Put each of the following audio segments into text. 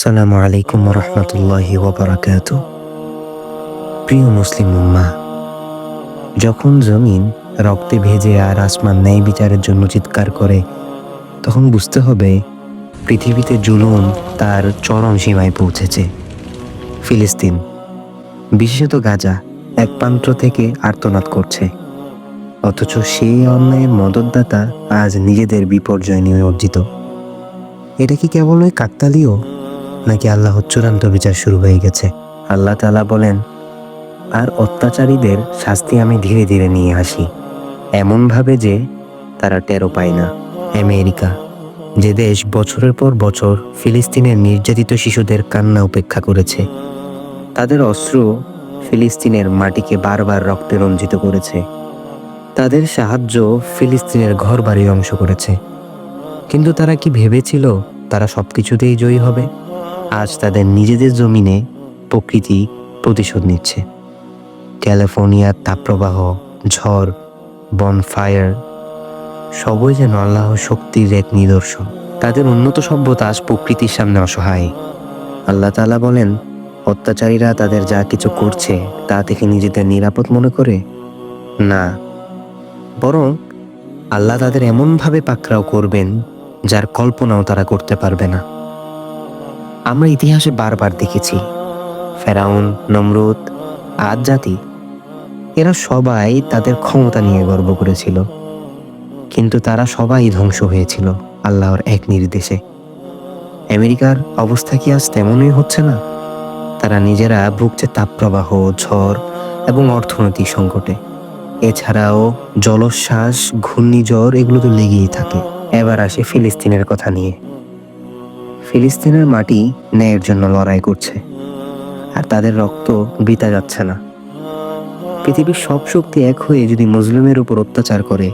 সালামু আলাইকুম রহমতুল্লাহি ওবরাকাত প্রিয় মুসলিম উম্মা, যখন জমিন রক্তে ভেজে আর আসমান ন্যায় বিচারের জন্য চিৎকার করে, তখন বুঝতে হবে পৃথিবীতে জুলুম তার চরম সীমায় পৌঁছেছে। ফিলিস্তিন, বিশেষত গাজা এক প্রান্ত থেকে আর্তনাদ করছে। অথচ সেই অন্যায়ের মদতদাতা আজ নিজেদের বিপর্যয় নিয়ে অর্জিত। এটা কি কেবল ওই কাকতালীয় নাকি আল্লাহর চূড়ান্ত বিচার শুরু হয়ে গেছে? আল্লাহ তালা বলেন, আর অত্যাচারীদের শাস্তি আমি ধীরে ধীরে নিয়ে আসি। এমনভাবে যে তারা টেরো পায় না। আমেরিকা, যে দেশ বছরের পর বছর ফিলিস্তিনের নির্যাতিত শিশুদের কান্না উপেক্ষা করেছে, তাদের অস্ত্র ফিলিস্তিনের মাটিকে বারবার রক্তে রঞ্জিত করেছে। তাদের সাহায্য ফিলিস্তিনের ঘর বাড়ি ধ্বংস করেছে। কিন্তু তারা কি ভেবেছিল তারা সব কিছুতেই জয়ী হবে? আজ তাদের নিজেদের জমিনে প্রকৃতি প্রতিশোধ নিচ্ছে। ক্যালিফোর্নিয়ার তাপপ্রবাহ, ঝড়, বনফায়ার, সবই যেন আল্লাহ শক্তির এক নিদর্শন। তাদের উন্নত সভ্যতা আজ প্রকৃতির সামনে অসহায়। আল্লাহ তালা বলেন, অত্যাচারীরা তাদের যা কিছু করছে তা থেকে নিজেদের নিরাপদ মনে করে? না। বরং আল্লাহ তাদের এমনভাবে পাকড়াও করবেন যার কল্পনাও তারা করতে পারবে না। আমরা ইতিহাসে বারবার দেখেছি। ফেরাউন, নমরুদ, আদ জাতি, এরা সবাই তাদের ক্ষমতা নিয়ে গর্ব করেছিল। কিন্তু তারা সবাই ধ্বংস হয়েছিল আল্লাহর এক নির্দেশে। আমেরিকার অবস্থা কি আজ তেমনই হচ্ছে না? তারা নিজেরা ভুগছে তাপপ্রবাহ, ঝড় এবং অর্থনৈতিক সংকটে। এছাড়াও জলোচ্ছ্বাস, ঘূর্ণিঝড় এগুলো তো লেগেই থাকে। এবার আসে ফিলিস্তিনের কথা নিয়ে। ফিলিস্তিনের মাটি ন্যায়ের জন্য লড়াই করছে। আর তাদের রক্ত বৃতা যাচ্ছে না। পৃথিবীর সব শক্তি এক হয়ে যদি মুসলিমের উপর অত্যাচার করে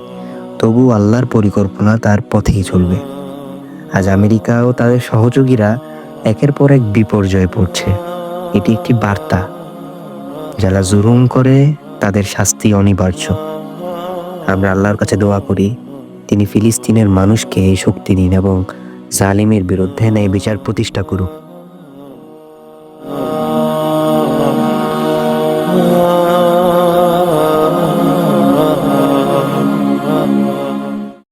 তবু আল্লাহর পরিকল্পনা তার পথেই চলবে। আজ আমেরিকা ও তাদের সহযোগীরা একের পর এক বিপর্যয়ে পড়ছে। এটি একটি বার্তা। যারা জুলুম করে, তাদের শাস্তি অনিবার্য। আমরা আল্লাহর কাছে দোয়া করি, তিনি ফিলিস্তিনের মানুষকে এই শক্তি দিন এবং জালিমের বিরুদ্ধে ন্যায় বিচার প্রতিষ্ঠা করুক।